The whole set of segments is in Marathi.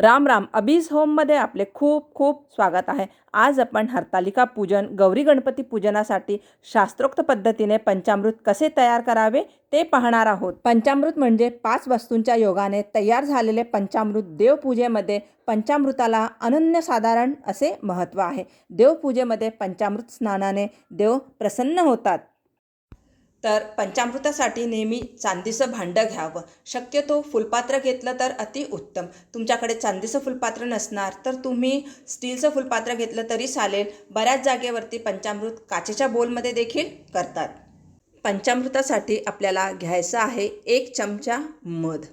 राम राम. अबीज होममध्ये आपले खूप खूप स्वागत आहे. आज आपण हरतालिका पूजन गौरी गणपती पूजनासाठी शास्त्रोक्त पद्धतीने पंचामृत कसे तयार करावे ते पाहणार आहोत. पंचामृत म्हणजे पाच वस्तूंच्या योगाने तयार झालेले पंचामृत देवपूजेमध्ये पंचामृताला अनन्यसाधारण असे महत्त्व आहे. देवपूजेमध्ये पंचामृत स्नानाने देव प्रसन्न होतात. तर पंचामृतासाठी नेहमी चांदीचं भांडं घ्यावं. शक्यतो फुलपात्र घेतलं तर अतिउत्तम तुमच्याकडे चांदीचं फुलपात्र नसणार तर तुम्ही स्टीलचं फुलपात्र घेतलं तरी चालेल. बऱ्याच जागेवरती पंचामृत काचेच्या बोलमध्ये देखील करतात. पंचामृतासाठी आपल्याला घ्यायचं आहे एक चमचा मध.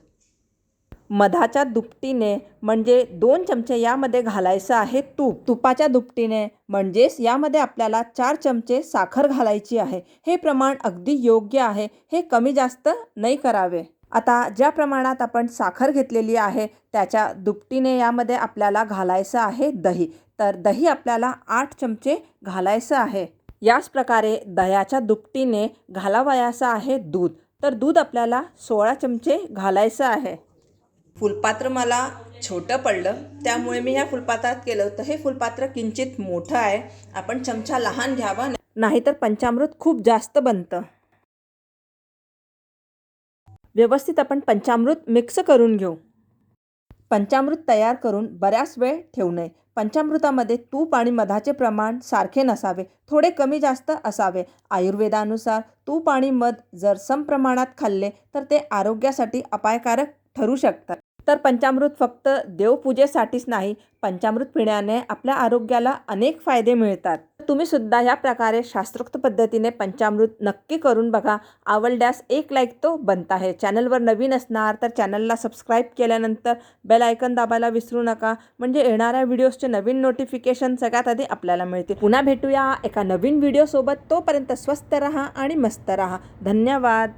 मधाच्या दुपटीने म्हणजे दोन चमचे यामध्ये घालायचं आहे तूप. तुपाच्या दुपटीने म्हणजेच यामध्ये आपल्याला चार चमचे साखर घालायची आहे. हे प्रमाण अगदी योग्य आहे. हे कमी जास्त नाही करावे. आता ज्या प्रमाणात आपण साखर घेतलेली आहे त्याच्या दुपटीने यामध्ये आपल्याला घालायचं आहे दही. तर दही आपल्याला आठ चमचे घालायचं आहे. याच प्रकारे दह्याच्या दुपटीने घालावयाचं आहे दूध. तर दूध आपल्याला सोळा चमचे घालायचं आहे. फुलपात्र मला छोटं पडलं. त्यामुळे मी ह्या फुलपात्रात केलं. होतं हे फुलपात्र किंचित मोठं आहे. आपण चमचा लहान घ्यावा. नाहीतर पंचामृत खूप जास्त बनतं. व्यवस्थित आपण पंचामृत मिक्स करून घेऊ. पंचामृत तयार करून बऱ्याच वेळ ठेवू नये. पंचामृतामध्ये तूप आणि मधाचे प्रमाण सारखे नसावे. थोडे कमी जास्त असावे. आयुर्वेदानुसार तूप आणि मध जर समप्रमाणात खाल्ले तर ते आरोग्यासाठी अपायकारक ठरू शकतात. तर पंचामृत फक्त देवपूजेसाठीच नाही पंचामृत पिण्याने आपल्या आरोग्याला अनेक फायदे मिळतात. तुम्ही सुद्धा या प्रकारे शास्त्रोक्त पद्धतीने पंचामृत नक्की करून बघा. आवडल्यास एक लाईक तो बनत आहे. चॅनलवर नवीन असणार तर चॅनलला सबस्क्राईब केल्यानंतर बेल आयकन दाबायला विसरू नका. म्हणजे येणाऱ्या व्हिडिओजचे नवीन नोटिफिकेशन सगळ्यात आधी आपल्याला मिळते पुन्हा भेटूया एका नवीन व्हिडिओसोबत तोपर्यंत स्वस्त रहा आणि मस्त रहा. धन्यवाद.